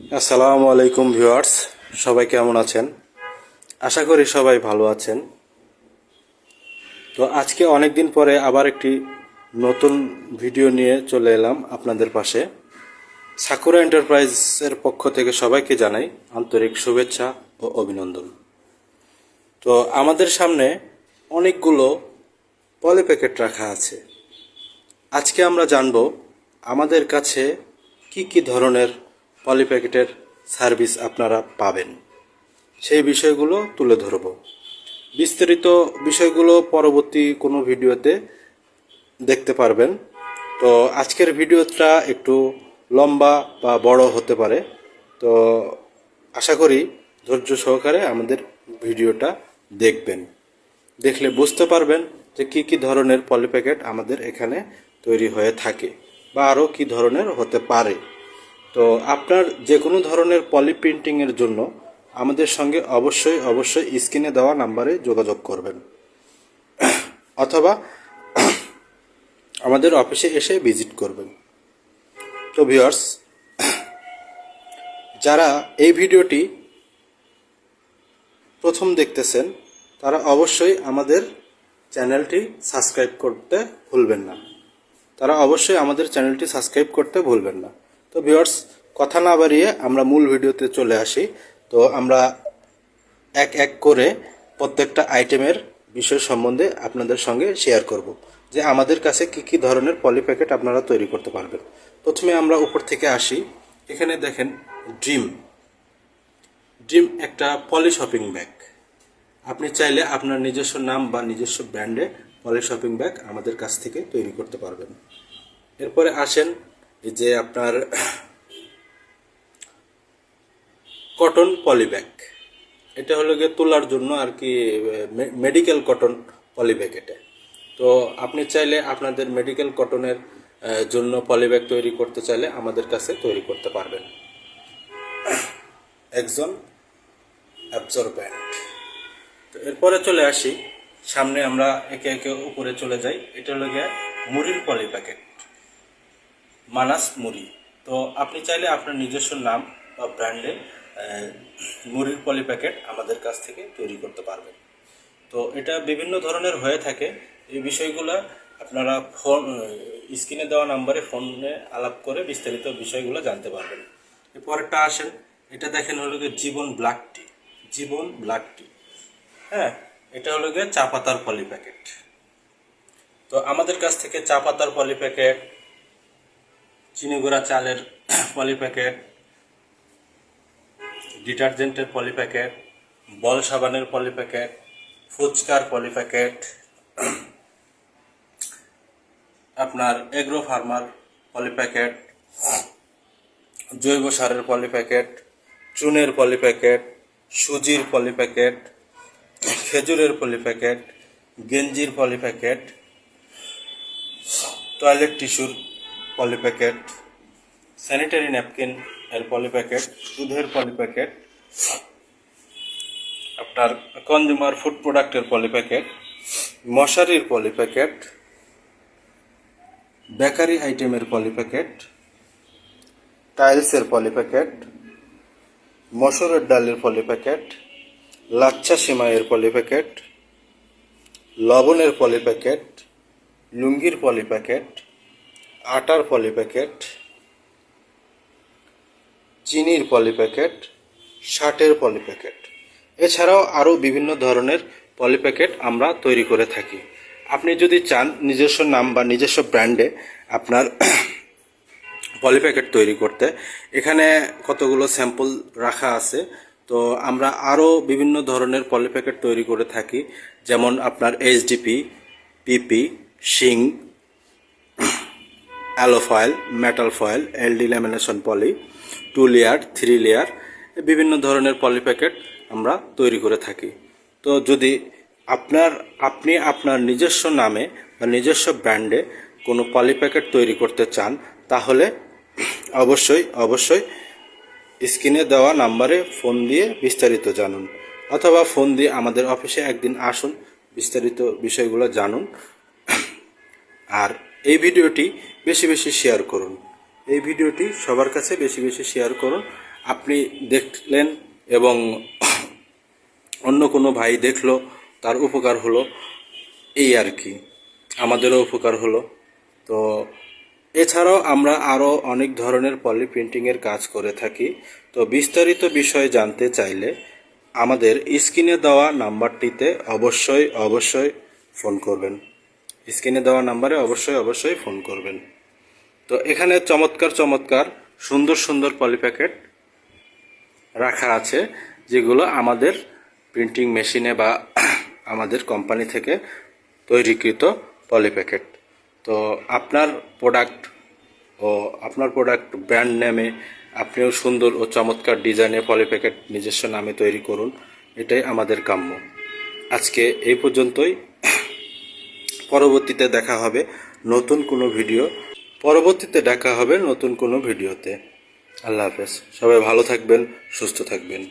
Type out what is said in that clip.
আসসালামু আলাইকুম ভিউয়ার্স, সবাই কেমন আছেন? আশা করি সবাই ভালো আছেন। তো আজকে অনেক দিন পরে আবার একটি নতুন ভিডিও নিয়ে চলে এলাম আপনাদের পাশে। সাকুরা এন্টারপ্রাইজের পক্ষ থেকে সবাইকে জানাই আন্তরিক শুভেচ্ছা ও অভিনন্দন। তো আমাদের সামনে অনেকগুলো পলি প্যাকেট রাখা আছে। আজকে আমরা জানব আমাদের কাছে কি কি ধরনের পলি প্যাকেটের সার্ভিস আপনারা পাবেন। সেই বিষয়গুলো তুলে ধরব। বিস্তারিত বিষয়গুলো পরবর্তী কোনো ভিডিওতে দেখতে পারবেন। তো আজকের ভিডিওটা একটু লম্বা বা বড় হতে পারে। তো আশা করি ধৈর্য সহকারে আমাদের ভিডিওটা দেখবেন। দেখলে বুঝতে পারবেন যে কি কি ধরনের পলি প্যাকেট আমাদের এখানে তৈরি হয়ে থাকে বা আরও কি ধরনের হতে পারে। তো আপনার যে কোনো ধরনের পলি প্রিন্টিংয়ের জন্য আমাদের সঙ্গে অবশ্যই অবশ্যই স্ক্রিনে দেওয়া নাম্বারে যোগাযোগ করবেন। অথবা আমাদের অফিসে এসে ভিজিট করবেন। তো ভিউয়ার্স যারা এই ভিডিওটি প্রথম দেখতেছেন, তারা অবশ্যই আমাদের চ্যানেলটি সাবস্ক্রাইব করতে ভুলবেন না। তারা অবশ্যই আমাদের চ্যানেলটি সাবস্ক্রাইব করতে ভুলবেন না। তো ভিউয়ার্স, কথা না বাড়িয়ে আমরা মূল ভিডিওতে চলে আসি। তো আমরা এক এক করে প্রত্যেকটা আইটেমের বিষয় সম্বন্ধে আপনাদের সঙ্গে শেয়ার করব। যে আমাদের কাছে কি কি ধরনের পলি প্যাকেট আপনারা তৈরি করতে পারবেন। প্রথমে আমরা উপর থেকে আসি। এখানে দেখেন ড্রিম ড্রিম একটা পলি শপিং ব্যাগ আপনি চাইলে আপনার নিজস্ব নাম বা নিজস্ব ব্র্যান্ডে পলি শপিং ব্যাগ আমাদের কাছ থেকে তৈরি করতে পারবেন। এরপরে আসেন এই যে আপনার কটন পলিব্যাগ এটা হলো গিয়ে তোলার জন্য আর কি মেডিকেল কটন পলি ব্যাগ এটা। তো আপনি চাইলে আপনাদের মেডিকেল কটনের জন্য পলিব্যাগ তৈরি করতে চাইলে আমাদের কাছে তৈরি করতে পারবেন। একজন অ্যাবজর্ব্যান্ট তো এরপরে চলে আসি, সামনে আমরা একে একে উপরে চলে যাই। এটা হলো গিয়ে মুড়ির পলি প্যাকেট মানাস মুড়ি। তো আপনি চাইলে আপনার নিজস্ব নাম বা ব্র্যান্ডে মুড়ির পলি প্যাকেট আমাদের কাছ থেকে তৈরি করতে পারবেন। তো এটা বিভিন্ন ধরনের হয়ে থাকে। এই বিষয়গুলো আপনারা ফোন স্ক্রিনে দেওয়া নাম্বারে ফোনে আলাপ করে বিস্তারিত বিষয়গুলো জানতে পারবেন। এরপরেরটা আসেন। এটা দেখেন হলো গিয়ে জীবন ব্ল্যাক টি। জীবন ব্ল্যাক টি। হ্যাঁ এটা হলো গিয়ে চা পাতার পলি প্যাকেট। তো আমাদের কাছ থেকে চা পাতার পলি প্যাকেট চিনি গুঁড়া চালের পলি প্যাকেট ডিটারজেন্টের পলি প্যাকেট বল সাবানের পলি প্যাকেট ফুচকার পলি প্যাকেট আপনার এগ্রো ফার্মার পলি প্যাকেট জৈব সারের পলি প্যাকেট চুনের পলি প্যাকেট সুজির পলি প্যাকেট খেজুরের পলি প্যাকেট গেঞ্জির পলি প্যাকেট টয়লেট টিস্যুর পলি প্যাকেট স্যানিটারি ন্যাপকিন এর পলি প্যাকেট দুধের পলি প্যাকেট আপনার কনজিউমার ফুড প্রোডাক্টের পলি প্যাকেট মশারির পলি প্যাকেট বেকারি আইটেমের পলি প্যাকেট টাইলসের পলি প্যাকেট মসুরের ডালের পলি প্যাকেট লাচ্ছা সিমাইয়ের পলি প্যাকেট লবণের পলি প্যাকেট লুঙ্গির পলি প্যাকেট আটার পলি প্যাকেট, চিনির পলি প্যাকেট শার্টের পলি প্যাকেট। এছাড়াও আরও বিভিন্ন ধরনের পলি প্যাকেট আমরা তৈরি করে থাকি। আপনি যদি চান নিজস্ব নাম বা নিজস্ব ব্র্যান্ডে আপনার পলি প্যাকেট তৈরি করতে, এখানে কতগুলো স্যাম্পল রাখা আছে, তো আমরা আরও বিভিন্ন ধরনের পলি প্যাকেট তৈরি করে থাকি, যেমন আপনার H D P, P P, শিং aloe foil metal foil L D lamination poly two layer three layer বিভিন্ন ধরনের পলি প্যাকেট আমরা তৈরি করে থাকি। তো যদি আপনার, আপনি আপনার নিজস্ব নামে বা নিজস্ব ব্র্যান্ডে কোনো পলি প্যাকেট তৈরি করতে চান, তাহলে অবশ্যই অবশ্যই স্ক্রিনে দেওয়া নাম্বারে ফোন দিয়ে বিস্তারিত জানুন। অথবা ফোন দিয়ে আমাদের অফিসে একদিন আসুন, বিস্তারিত বিষয়গুলো জানুন। আর এই ভিডিওটি বেশি বেশি শেয়ার করুন। এই ভিডিওটি সবার কাছে বেশি বেশি শেয়ার করুন। আপনি দেখলেন এবং অন্য কোনো ভাই দেখল, তার উপকার হলো এই আর কি। আমাদেরও উপকার হলো। তো এছাড়াও আমরা আরও অনেক ধরনের পলি প্রিন্টিংয়ের কাজ করে থাকি। তো বিস্তারিত বিষয় জানতে চাইলে আমাদের স্ক্রিনে দেওয়া নাম্বারটিতে অবশ্যই অবশ্যই ফোন করবেন। স্ক্রিনে দেওয়া নাম্বারে অবশ্যই অবশ্যই ফোন করবেন। তো এখানে চমৎকার চমৎকার, সুন্দর সুন্দর পলি প্যাকেট রাখা আছে, যেগুলো আমাদের প্রিন্টিং মেশিনে বা আমাদের কোম্পানি থেকে তৈরিকৃত পলি প্যাকেট। তো আপনার প্রোডাক্ট ও আপনার প্রোডাক্ট ব্র্যান্ড নেমে আপনিও সুন্দর ও চমৎকার ডিজাইনের পলি প্যাকেট নিজস্ব নামে তৈরি করুন, এটাই আমাদের কাম্য। আজকে এই পর্যন্তই। পরবর্তীতে দেখা হবে নতুন কোনো ভিডিও। পরবর্তীতে দেখা হবে নতুন কোনো ভিডিওতে। আল্লাহ হাফেজ। সবাই ভালো থাকবেন, সুস্থ থাকবেন।